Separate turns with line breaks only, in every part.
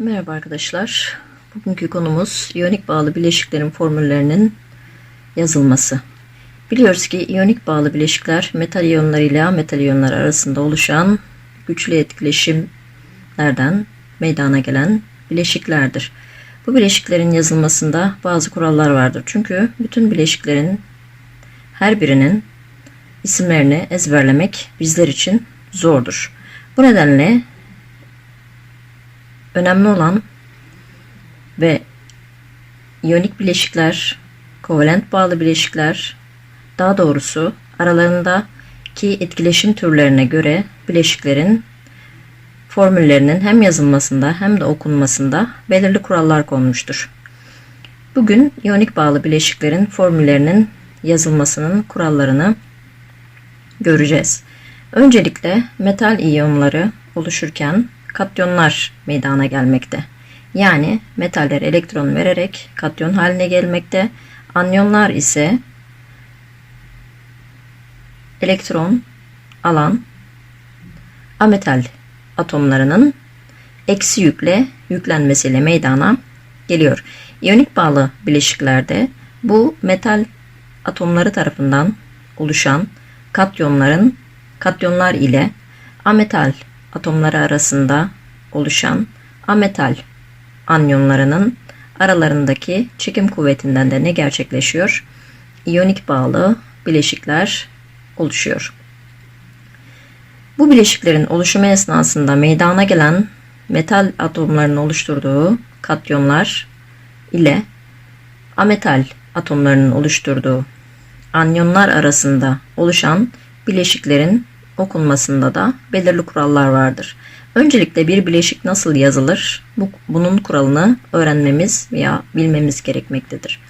Merhaba arkadaşlar. Bugünkü konumuz iyonik bağlı bileşiklerin formüllerinin yazılması. Biliyoruz ki iyonik bağlı bileşikler metal iyonları ile metal iyonlar arasında oluşan güçlü etkileşimlerden meydana gelen bileşiklerdir. Bu bileşiklerin yazılmasında bazı kurallar vardır. Çünkü bütün bileşiklerin her birinin isimlerini ezberlemek bizler için zordur. Bu nedenle önemli olan ve iyonik bileşikler, kovalent bağlı bileşikler, daha doğrusu aralarındaki etkileşim türlerine göre bileşiklerin formüllerinin hem yazılmasında hem de okunmasında belirli kurallar konmuştur. Bugün iyonik bağlı bileşiklerin formüllerinin yazılmasının kurallarını göreceğiz. Öncelikle metal iyonları oluşurken katyonlar meydana gelmekte. Yani metaller elektron vererek katyon haline gelmekte. Anyonlar ise elektron alan ametal atomlarının eksi yükle yüklenmesiyle meydana geliyor. İyonik bağlı bileşiklerde bu metal atomları tarafından oluşan katyonların katyonlar ile ametal atomları arasında oluşan ametal anyonlarının aralarındaki çekim kuvvetinden de ne gerçekleşiyor? İyonik bağlı bileşikler oluşuyor. Bu bileşiklerin oluşumu esnasında meydana gelen metal atomlarının oluşturduğu katyonlar ile ametal atomlarının oluşturduğu anyonlar arasında oluşan bileşiklerin okunmasında da belirli kurallar vardır. Öncelikle bir bileşik nasıl yazılır? Bu, bunun kuralını öğrenmemiz veya bilmemiz gerekmektedir.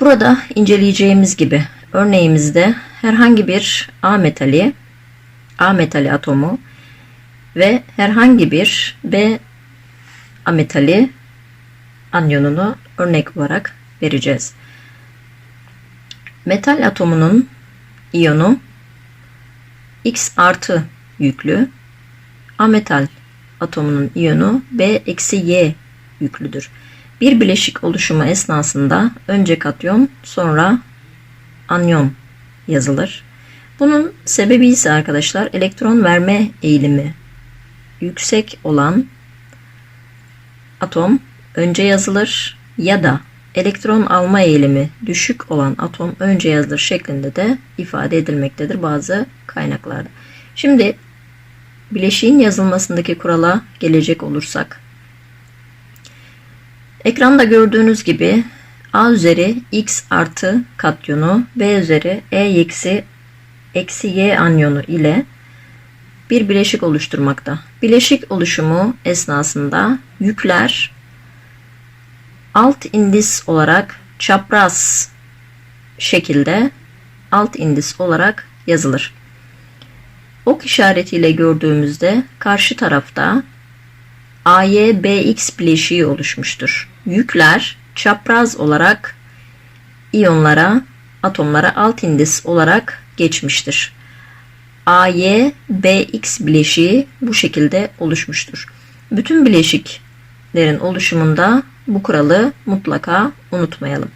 Burada inceleyeceğimiz gibi örneğimizde herhangi bir A metali, A metali atomu ve herhangi bir B ametali anyonunu örnek olarak vereceğiz. Metal atomunun iyonu X artı yüklü. Ametal atomunun iyonu B eksi Y yüklüdür. Bir bileşik oluşumu esnasında önce katyon sonra anyon yazılır. Bunun sebebi ise arkadaşlar elektron verme eğilimi yüksek olan atom önce yazılır ya da elektron alma eğilimi düşük olan atom önce yazılır şeklinde de ifade edilmektedir bazı kaynaklarda. Şimdi bileşiğin yazılmasındaki kurala gelecek olursak. Ekranda gördüğünüz gibi A üzeri X artı katyonu B üzeri E eksi, eksi Y anyonu ile bir bileşik oluşturmakta. Bileşik oluşumu esnasında yükler alt indis olarak çapraz şekilde alt indis olarak yazılır. Ok işaretiyle gördüğümüzde karşı tarafta AY BX bileşiği oluşmuştur. Yükler çapraz olarak iyonlara, atomlara alt indis olarak geçmiştir. AY BX bileşiği bu şekilde oluşmuştur. Bütün bileşiklerin oluşumunda bu kuralı mutlaka unutmayalım.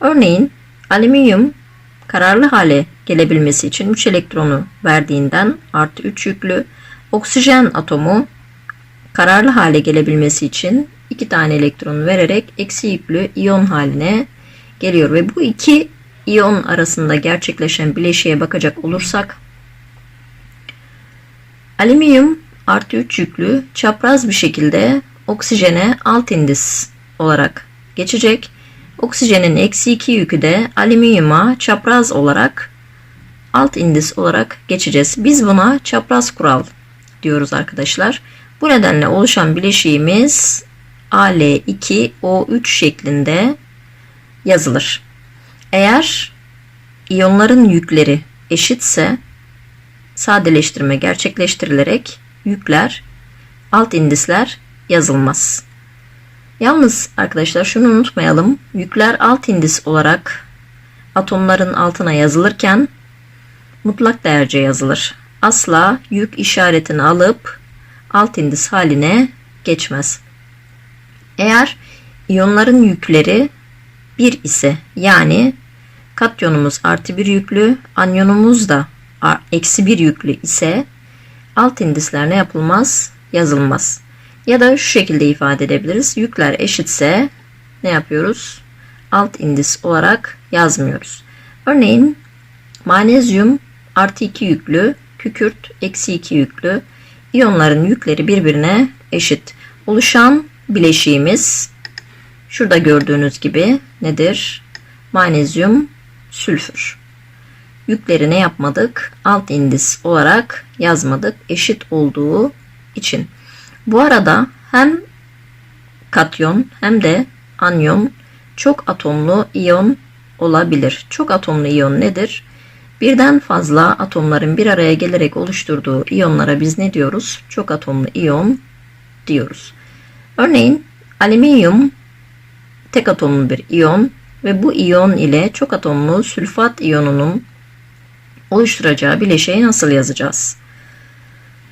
Örneğin alüminyum kararlı hale gelebilmesi için 3 elektronu verdiğinden artı 3 yüklü oksijen atomu kararlı hale gelebilmesi için 2 tane elektron vererek eksi yüklü iyon haline geliyor ve bu iki iyon arasında gerçekleşen bileşiğe bakacak olursak alüminyum artı 3 yüklü çapraz bir şekilde oksijene alt indis olarak geçecek. Oksijenin eksi 2 yükü de alüminyuma çapraz olarak alt indis olarak geçeceğiz. Biz buna çapraz kural diyoruz arkadaşlar. Bu nedenle oluşan bileşiğimiz Al2O3 şeklinde yazılır. Eğer iyonların yükleri eşitse sadeleştirme gerçekleştirilerek yükler alt indisler yazılmaz. Yalnız arkadaşlar şunu unutmayalım. Yükler alt indis olarak atomların altına yazılırken mutlak değerce yazılır. Asla yük işaretini alıp alt indis haline geçmez. Eğer iyonların yükleri 1 ise yani katyonumuz artı 1 yüklü, anyonumuz da eksi 1 yüklü ise alt indisler ne yapılmaz? Yazılmaz. Ya da şu şekilde ifade edebiliriz. Yükler eşitse ne yapıyoruz? Alt indis olarak yazmıyoruz. Örneğin manezyum artı 2 yüklü, kükürt eksi 2 yüklü. İyonların yükleri birbirine eşit. Oluşan bileşiğimiz şurada gördüğünüz gibi nedir? Manezyum sülfür. Yükleri ne yapmadık? Alt indis olarak yazmadık. Eşit olduğu için. Bu arada hem katyon hem de anyon çok atomlu iyon olabilir. Çok atomlu iyon nedir? Birden fazla atomların bir araya gelerek oluşturduğu iyonlara biz ne diyoruz? Çok atomlu iyon diyoruz. Örneğin alüminyum tek atomlu bir iyon ve bu iyon ile çok atomlu sülfat iyonunun oluşturacağı bileşeği nasıl yazacağız?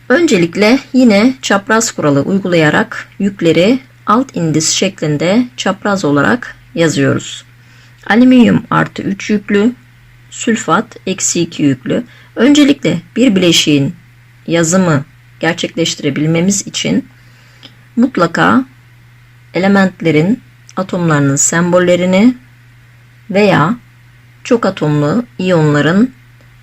Öncelikle yine çapraz kuralı uygulayarak yükleri alt indis şeklinde çapraz olarak yazıyoruz. Alüminyum artı 3 yüklü, sülfat eksi 2 yüklü. Öncelikle bir bileşiğin yazımı gerçekleştirebilmemiz için mutlaka elementlerin atomlarının sembollerini veya çok atomlu iyonların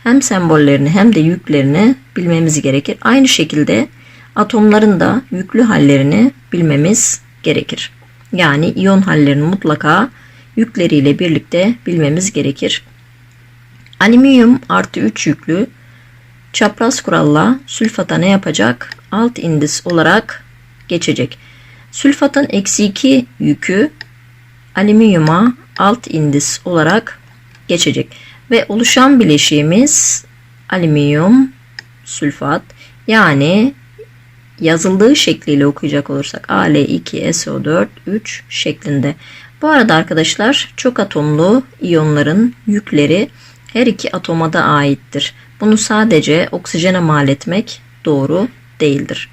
hem sembollerini hem de yüklerini bilmemiz gerekir. Aynı şekilde atomların da yüklü hallerini bilmemiz gerekir. Yani iyon hallerini mutlaka yükleriyle birlikte bilmemiz gerekir. Alüminyum artı 3 yüklü çapraz kuralla sülfata ne yapacak? Alt indis olarak geçecek. Sülfatın eksi 2 yükü alüminyuma alt indis olarak geçecek. Ve oluşan bileşiğimiz alüminyum sülfat yani yazıldığı şekliyle okuyacak olursak Al2SO4 3 şeklinde. Bu arada arkadaşlar çok atomlu iyonların yükleri her iki atoma da aittir. Bunu sadece oksijene mal etmek doğru değildir.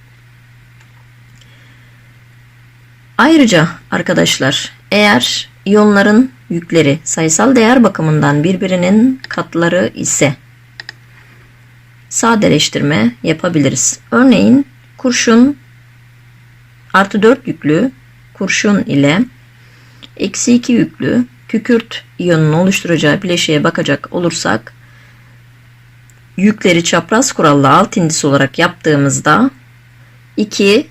Ayrıca arkadaşlar eğer iyonların yükleri sayısal değer bakımından birbirinin katları ise sadeleştirme yapabiliriz. Örneğin kurşun artı 4 yüklü kurşun ile eksi 2 yüklü kükürt iyonunu oluşturacağı bileşiğe bakacak olursak yükleri çapraz kuralla alt indis olarak yaptığımızda 2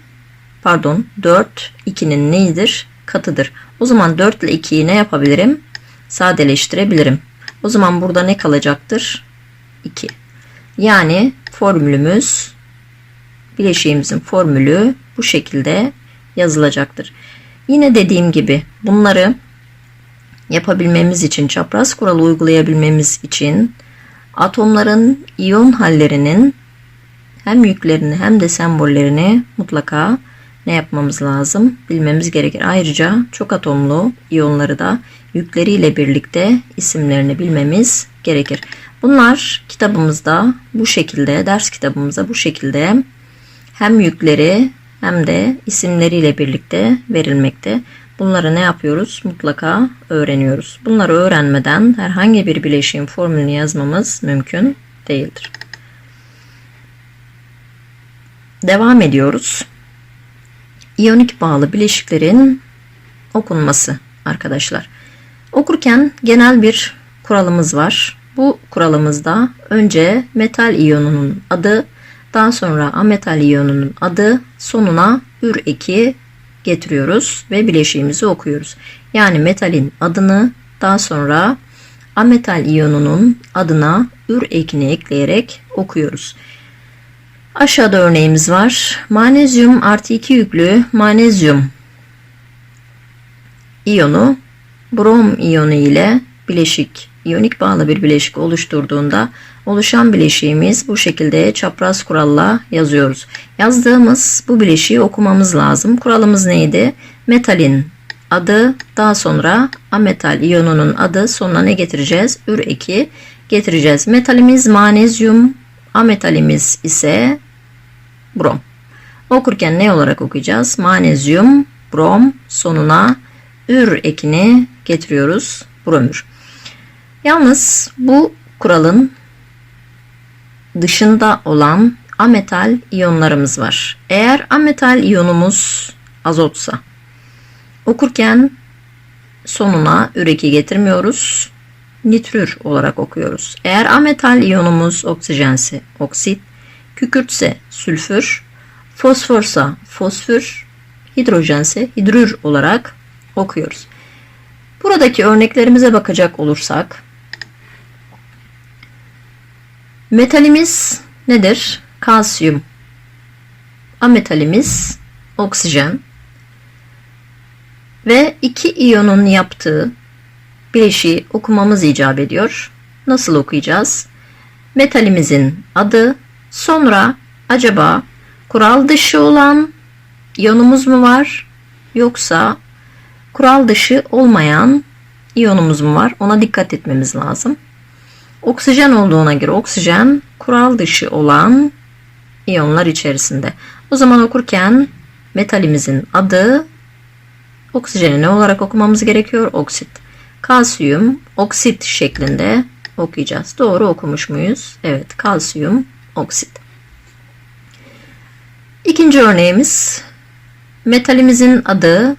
pardon 4 2'nin neyidir? Katıdır. O zaman 4 ile 2'yi ne yapabilirim? Sadeleştirebilirim. O zaman burada ne kalacaktır? 2. Yani formülümüz bileşiğimizin formülü bu şekilde yazılacaktır. Yine dediğim gibi bunları yapabilmemiz için çapraz kuralı uygulayabilmemiz için atomların iyon hallerinin hem yüklerini hem de sembollerini mutlaka ne yapmamız lazım? Bilmemiz gerekir. Ayrıca çok atomlu iyonları da yükleriyle birlikte isimlerini bilmemiz gerekir. Bunlar kitabımızda bu şekilde, ders kitabımızda bu şekilde hem yükleri hem de isimleriyle birlikte verilmekte. Bunları ne yapıyoruz? Mutlaka öğreniyoruz. Bunları öğrenmeden herhangi bir bileşiğin formülünü yazmamız mümkün değildir. Devam ediyoruz. İyonik bağlı bileşiklerin okunması arkadaşlar. Okurken genel bir kuralımız var. Bu kuralımızda önce metal iyonunun adı, daha sonra ametal iyonunun adı, sonuna ür eki getiriyoruz ve bileşiğimizi okuyoruz. Yani metalin adını daha sonra ametal iyonunun adına ür ekini ekleyerek okuyoruz. Aşağıda örneğimiz var. Manezyum artı 2 yüklü manezyum iyonu brom iyonu ile bileşik, iyonik bağlı bir bileşik oluşturduğunda oluşan bileşiğimiz bu şekilde çapraz kuralla yazıyoruz. Yazdığımız bu bileşiği okumamız lazım. Kuralımız neydi? Metalin adı, daha sonra ametal iyonunun adı, sonuna ne getireceğiz? Ür eki getireceğiz. Metalimiz manezyum, ametalimiz ise brom. Okurken ne olarak okuyacağız? Manezyum, brom sonuna ür ekini getiriyoruz. Bromür. Yalnız bu kuralın dışında olan ametal iyonlarımız var. Eğer ametal iyonumuz azotsa okurken sonuna üreki getirmiyoruz. Nitrür olarak okuyoruz. Eğer ametal iyonumuz oksijense oksit, kükürtse sülfür, fosforsa fosfür, hidrojense hidrür olarak okuyoruz. Buradaki örneklerimize bakacak olursak metalimiz nedir? Kalsiyum. Ametalimiz oksijen. Ve iki iyonun yaptığı bileşiği okumamız icap ediyor. Nasıl okuyacağız? Metalimizin adı, sonra acaba kural dışı olan iyonumuz mu var yoksa kural dışı olmayan iyonumuz mu var? Ona dikkat etmemiz lazım. Oksijen olduğuna göre oksijen kural dışı olan iyonlar içerisinde. O zaman okurken metalimizin adı oksijeni ne olarak okumamız gerekiyor? Oksit. Kalsiyum oksit şeklinde okuyacağız. Doğru okumuş muyuz? Evet, kalsiyum oksit. İkinci örneğimiz metalimizin adı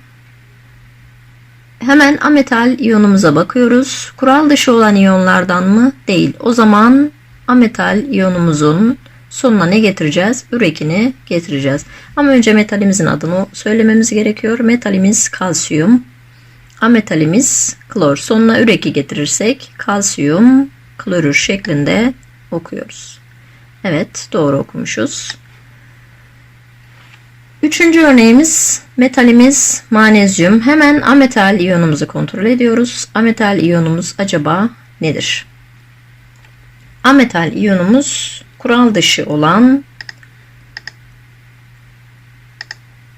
Hemen ametal iyonumuza bakıyoruz. Kural dışı olan iyonlardan mı? Değil. O zaman ametal iyonumuzun sonuna ne getireceğiz? Ürekini getireceğiz. Ama önce metalimizin adını söylememiz gerekiyor. Metalimiz kalsiyum. Ametalimiz klor. Sonuna üreki getirirsek kalsiyum klorür şeklinde okuyoruz. Evet doğru okumuşuz. Üçüncü örneğimiz metalimiz manezyum. Hemen ametal iyonumuzu kontrol ediyoruz. Ametal iyonumuz acaba nedir? Ametal iyonumuz kural dışı olan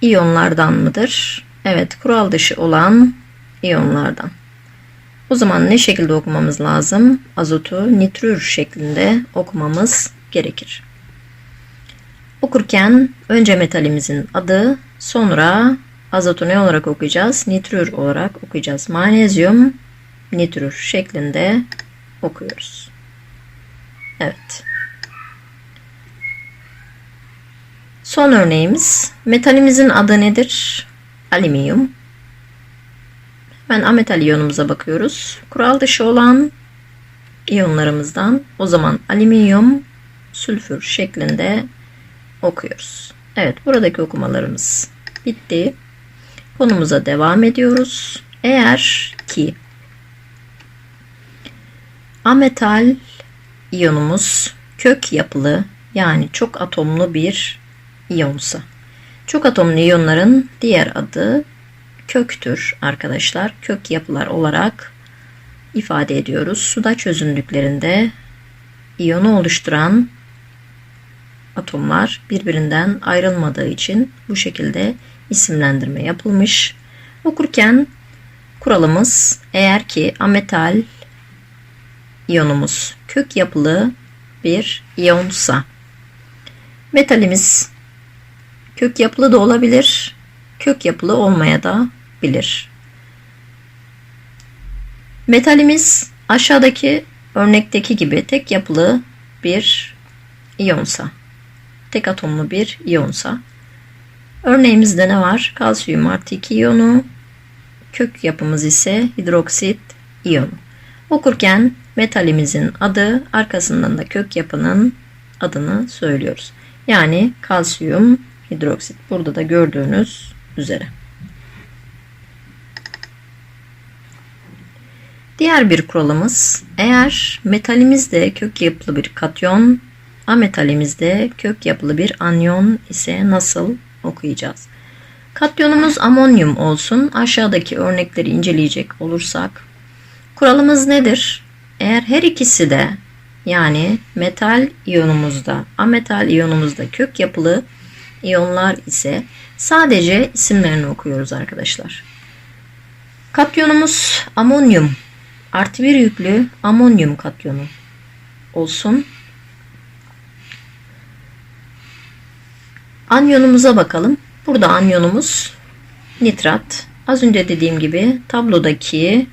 iyonlardan mıdır? Evet, kural dışı olan iyonlardan. O zaman ne şekilde okumamız lazım? Azotu nitrür şeklinde okumamız gerekir. Okurken önce metalimizin adı, sonra azotu ne olarak okuyacağız? Nitrür olarak okuyacağız. Manezyum nitrür şeklinde okuyoruz. Evet. Son örneğimiz metalimizin adı nedir? Alüminyum. Hemen ametal iyonumuza bakıyoruz. Kural dışı olan iyonlarımızdan o zaman alüminyum sülfür şeklinde okuyoruz. Evet buradaki okumalarımız bitti. Konumuza devam ediyoruz. Eğer ki ametal iyonumuz kök yapılı yani çok atomlu bir iyonsa. Çok atomlu iyonların diğer adı köktür arkadaşlar. Kök yapılar olarak ifade ediyoruz. Suda çözündüklerinde iyonu oluşturan atomlar birbirinden ayrılmadığı için bu şekilde isimlendirme yapılmış. Okurken kuralımız eğer ki ametal iyonumuz kök yapılı bir iyonsa metalimiz kök yapılı da olabilir, kök yapılı olmaya da bilir. Metalimiz aşağıdaki örnekteki gibi tek yapılı bir iyonsa tek atomlu bir iyonsa. Örneğimizde ne var? Kalsiyum artı 2 iyonu, kök yapımız ise hidroksit iyonu. Okurken metalimizin adı arkasından da kök yapının adını söylüyoruz. Yani kalsiyum hidroksit. Burada da gördüğünüz üzere. Diğer bir kuralımız eğer metalimizde kök yapılı bir katyon Ametalimizde kök yapılı bir anyon ise nasıl okuyacağız? Katyonumuz amonyum olsun. Aşağıdaki örnekleri inceleyecek olursak kuralımız nedir? Eğer her ikisi de yani metal iyonumuzda, ametal iyonumuzda kök yapılı iyonlar ise sadece isimlerini okuyoruz arkadaşlar. Katyonumuz amonyum artı bir yüklü amonyum katyonu olsun. Anyonumuza bakalım. Burada anyonumuz nitrat. Az önce dediğim gibi tablodaki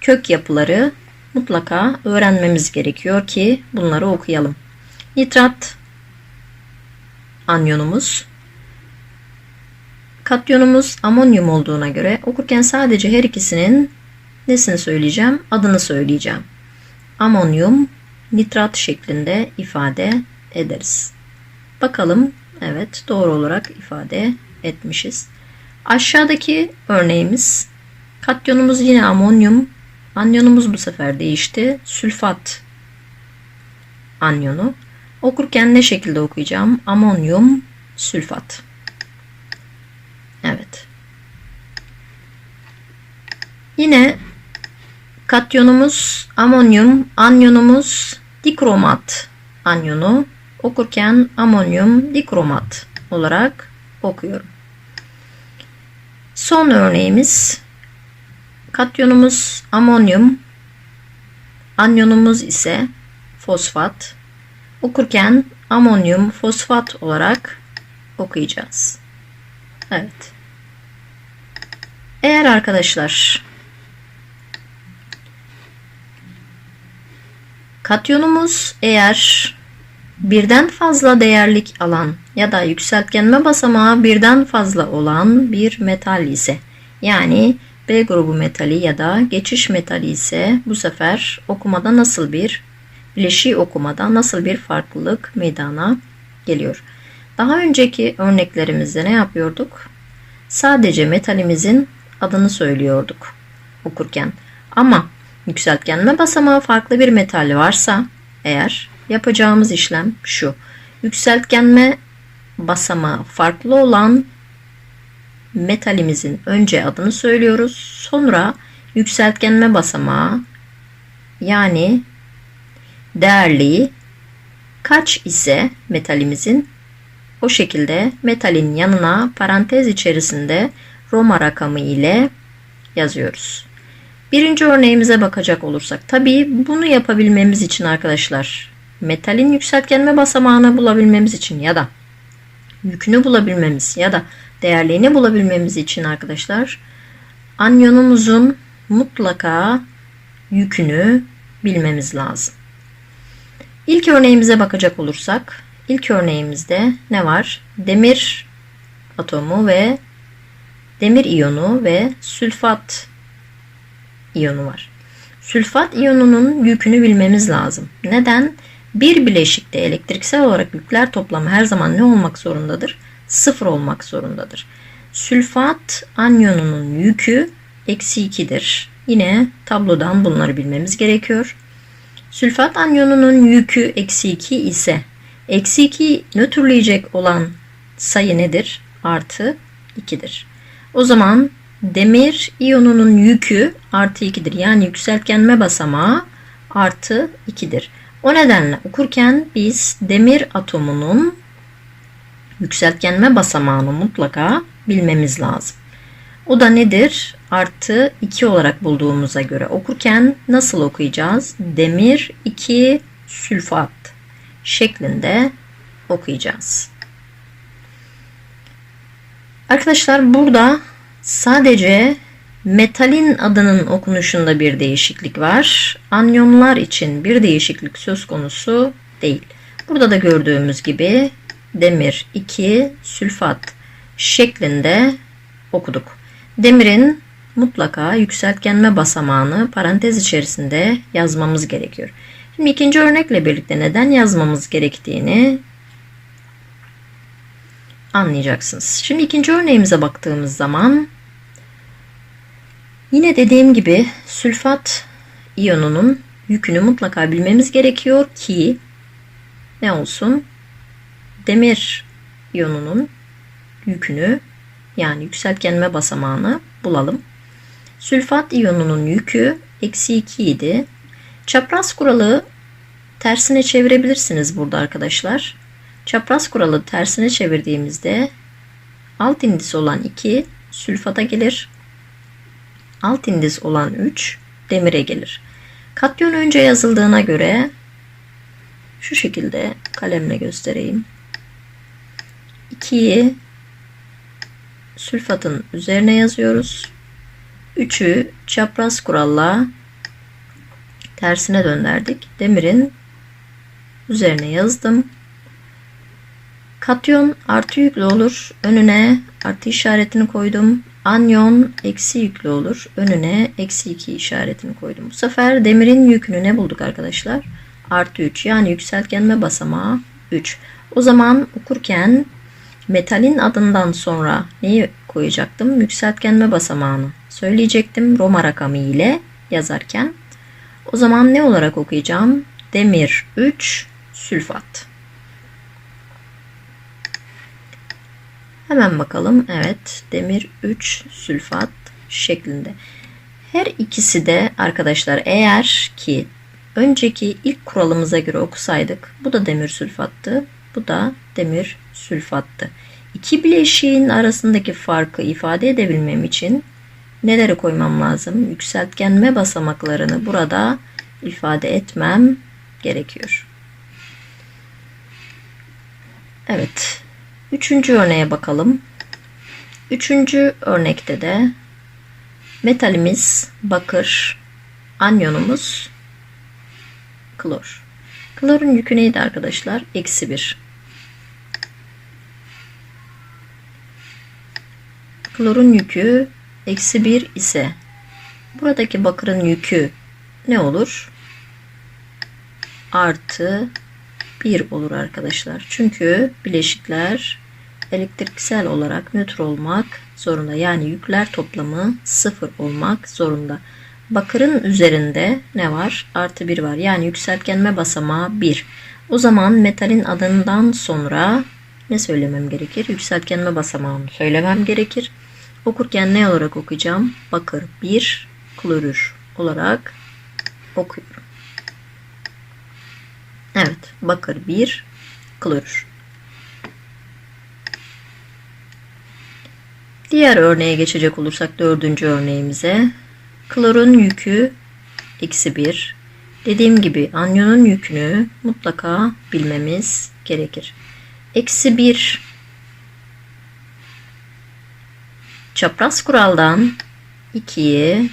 kök yapıları mutlaka öğrenmemiz gerekiyor ki bunları okuyalım. Nitrat anyonumuz. Katyonumuz amonyum olduğuna göre okurken sadece her ikisinin nesini söyleyeceğim? Adını söyleyeceğim. Amonyum nitrat şeklinde ifade ederiz. Bakalım evet doğru olarak ifade etmişiz. Aşağıdaki örneğimiz katyonumuz yine amonyum. Anyonumuz bu sefer değişti. Sülfat anyonu. Okurken ne şekilde okuyacağım? Amonyum sülfat. Evet. Yine katyonumuz amonyum, anyonumuz dikromat anyonu. Okurken amonyum dikromat olarak okuyorum. Son örneğimiz katyonumuz amonyum, anyonumuz ise fosfat. Okurken amonyum fosfat olarak okuyacağız. Evet. Eğer arkadaşlar katyonumuz eğer birden fazla değerlik alan ya da yükseltgenme basamağı birden fazla olan bir metal ise yani B grubu metali ya da geçiş metali ise bu sefer okumada nasıl bir bileşiği okumada nasıl bir farklılık meydana geliyor. Daha önceki örneklerimizde ne yapıyorduk? Sadece metalimizin adını söylüyorduk okurken. Ama yükseltgenme basamağı farklı bir metal varsa eğer yapacağımız işlem şu. Yükseltgenme basamağı farklı olan metalimizin önce adını söylüyoruz. Sonra yükseltgenme basamağı yani değerliği kaç ise metalimizin o şekilde metalin yanına parantez içerisinde Roma rakamı ile yazıyoruz. Birinci örneğimize bakacak olursak tabii bunu yapabilmemiz için arkadaşlar metalin yükseltgenme basamağını bulabilmemiz için ya da yükünü bulabilmemiz ya da değerliğini bulabilmemiz için arkadaşlar anyonumuzun mutlaka yükünü bilmemiz lazım. İlk örneğimize bakacak olursak ilk örneğimizde ne var? Demir atomu ve demir iyonu ve sülfat iyonu var. Sülfat iyonunun yükünü bilmemiz lazım. Neden? Bir bileşikte elektriksel olarak yükler toplamı her zaman ne olmak zorundadır? Sıfır olmak zorundadır. Sülfat anyonunun yükü eksi 2'dir. Yine tablodan bunları bilmemiz gerekiyor. Sülfat anyonunun yükü eksi 2 ise eksi 2 nötrleyecek olan sayı nedir? Artı 2'dir. O zaman demir iyonunun yükü artı 2'dir. Yani yükseltgenme basamağı artı 2'dir. O nedenle okurken biz demir atomunun yükseltgenme basamağını mutlaka bilmemiz lazım. O da nedir? Artı 2 olarak bulduğumuza göre okurken nasıl okuyacağız? Demir 2 sülfat şeklinde okuyacağız. Arkadaşlar burada sadece metalin adının okunuşunda bir değişiklik var. Anyonlar için bir değişiklik söz konusu değil. Burada da gördüğümüz gibi demir 2 sülfat şeklinde okuduk. Demirin mutlaka yükseltgenme basamağını parantez içerisinde yazmamız gerekiyor. Şimdi ikinci örnekle birlikte neden yazmamız gerektiğini anlayacaksınız. Şimdi ikinci örneğimize baktığımız zaman yine dediğim gibi sülfat iyonunun yükünü mutlaka bilmemiz gerekiyor ki ne olsun? Demir iyonunun yükünü yani yükseltgenme basamağını bulalım. Sülfat iyonunun yükü eksi 2 idi. Çapraz kuralı tersine çevirebilirsiniz burada arkadaşlar. Çapraz kuralı tersine çevirdiğimizde alt indis olan 2 sülfata gelir. Alt indis olan 3 demire gelir. Katyon önce yazıldığına göre şu şekilde kalemle göstereyim. 2'yi sülfatın üzerine yazıyoruz. 3'ü çapraz kuralla tersine döndürdük. Demirin üzerine yazdım. Katyon artı yüklü olur. Önüne artı işaretini koydum. Anyon eksi yüklü olur. Önüne eksi 2 işaretini koydum. Bu sefer demirin yükünü ne bulduk arkadaşlar? Artı 3 yani yükseltgenme basamağı 3. O zaman okurken metalin adından sonra neyi koyacaktım? Yükseltgenme basamağını söyleyecektim Roma rakamı ile yazarken. O zaman ne olarak okuyacağım? Demir 3 sülfat. Hemen bakalım. Evet, demir 3 sülfat şeklinde. Her ikisi de arkadaşlar eğer ki önceki ilk kuralımıza göre okusaydık bu da demir sülfattı. Bu da demir sülfattı. İki bileşiğin arasındaki farkı ifade edebilmem için neleri koymam lazım? Yükseltgenme basamaklarını burada ifade etmem gerekiyor. Evet. Üçüncü örneğe bakalım. Üçüncü örnekte de metalimiz bakır, anyonumuz klor. Klorun yükü neydi arkadaşlar? Eksi bir. Klorun yükü eksi bir ise buradaki bakırın yükü ne olur? Artı 1 olur arkadaşlar. Çünkü bileşikler elektriksel olarak nötr olmak zorunda. Yani yükler toplamı 0 olmak zorunda. Bakırın üzerinde ne var? Artı 1 var. Yani yükseltgenme basamağı 1. O zaman metalin adından sonra ne söylemem gerekir? Yükseltgenme basamağını söylemem gerekir. Okurken ne olarak okuyacağım? Bakır 1 klorür olarak okuyorum. Evet, bakır 1 klorür. Diğer örneğe geçecek olursak dördüncü örneğimize. Klorun yükü eksi 1. Dediğim gibi anyonun yükünü mutlaka bilmemiz gerekir. Eksi 1 çapraz kuraldan 2'yi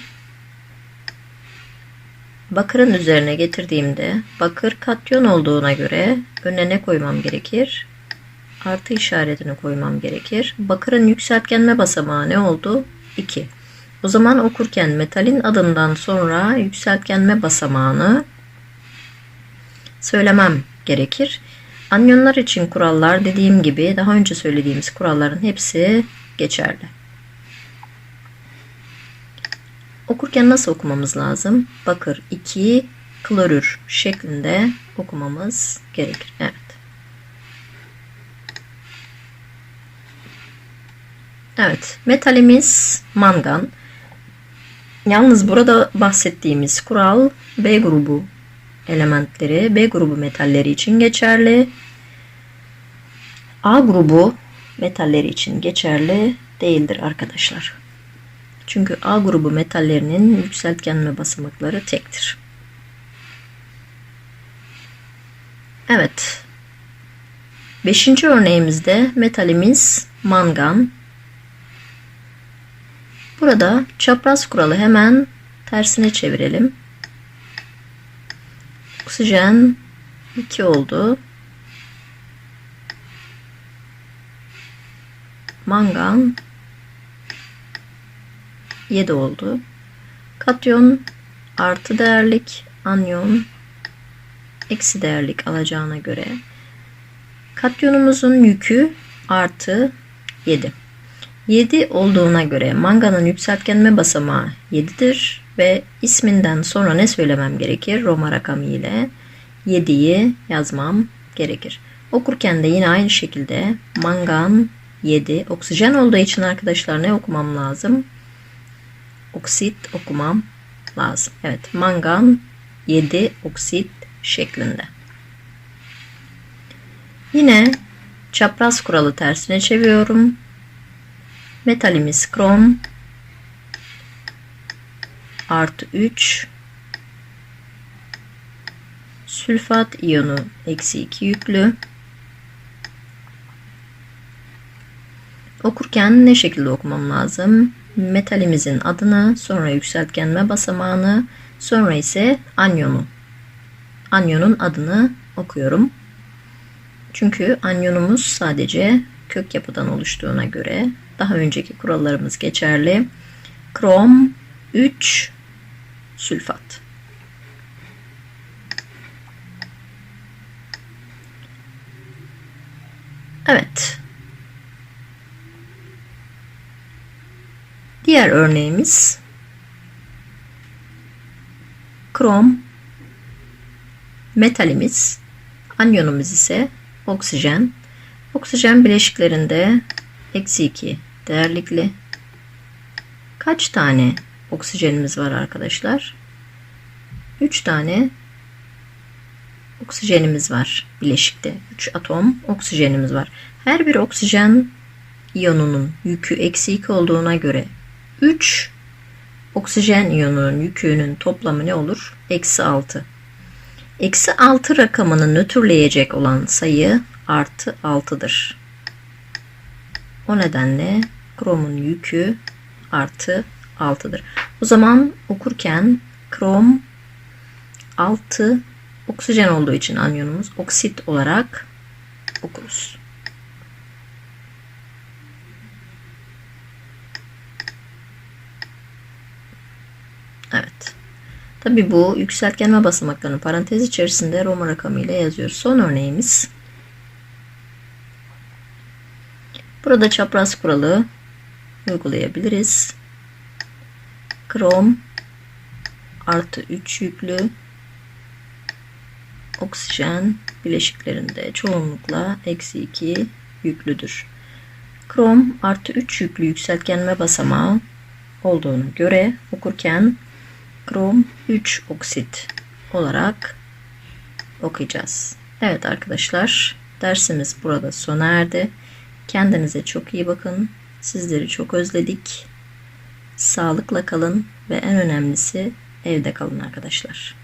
bakırın üzerine getirdiğimde bakır katyon olduğuna göre önüne ne koymam gerekir? Artı işaretini koymam gerekir. Bakırın yükseltgenme basamağı ne oldu? 2. O zaman okurken metalin adından sonra yükseltgenme basamağını söylemem gerekir. Anyonlar için kurallar dediğim gibi daha önce söylediğimiz kuralların hepsi geçerli. Okurken nasıl okumamız lazım? Bakır 2 klorür şeklinde okumamız gerekir. Evet. Evet, metalimiz mangan. Yalnız burada bahsettiğimiz kural B grubu elementleri, B grubu metalleri için geçerli. A grubu metalleri için geçerli değildir arkadaşlar. Çünkü A grubu metallerinin yükseltgenme basamakları tektir. Evet. Beşinci örneğimizde metalimiz mangan. Burada çapraz kuralı hemen tersine çevirelim. Oksijen 2 oldu. Mangan 7 oldu. Katyon artı değerlik, anyon eksi değerlik alacağına göre katyonumuzun yükü artı 7. 7 olduğuna göre manganın yükseltgenme basamağı 7'dir ve isminden sonra ne söylemem gerekir? Roma rakamı ile 7'yi yazmam gerekir. Okurken de yine aynı şekilde mangan 7 oksijen olduğu için arkadaşlar ne okumam lazım? Oksit okumam lazım. Evet mangan 7 oksit şeklinde. Yine çapraz kuralı tersine çeviriyorum. Metalimiz krom artı 3 sülfat iyonu eksi 2 yüklü Okurken ne şekilde okumam lazım? Metalimizin adını, sonra yükseltgenme basamağını, sonra ise anyonu. Anyonun adını okuyorum. Çünkü anyonumuz sadece kök yapıdan oluştuğuna göre daha önceki kurallarımız geçerli. Krom 3 sülfat. Evet. Diğer örneğimiz krom metalimiz anyonumuz ise oksijen. Oksijen bileşiklerinde eksi 2 değerlikli. Kaç tane oksijenimiz var arkadaşlar? 3 tane oksijenimiz var bileşikte. 3 atom oksijenimiz var. Her bir oksijen iyonunun yükü eksi 2 olduğuna göre 3 oksijen iyonunun yükünün toplamı ne olur? Eksi 6. Eksi 6 rakamını nötrleyecek olan sayı artı 6'dır. O nedenle kromun yükü artı 6'dır. O zaman okurken krom 6 oksijen olduğu için anyonumuz oksit olarak okuruz. Evet. Tabi bu yükseltgenme basamaklarını parantez içerisinde Roma rakamı ile yazıyoruz. Son örneğimiz. Burada çapraz kuralı uygulayabiliriz. Krom artı 3 yüklü oksijen bileşiklerinde çoğunlukla eksi 2 yüklüdür. Krom artı 3 yüklü yükseltgenme basamağı olduğunu göre okurken krom 3 oksit olarak okuyacağız. Evet arkadaşlar dersimiz burada sona erdi. Kendinize çok iyi bakın. Sizleri çok özledik. Sağlıkla kalın ve en önemlisi evde kalın arkadaşlar.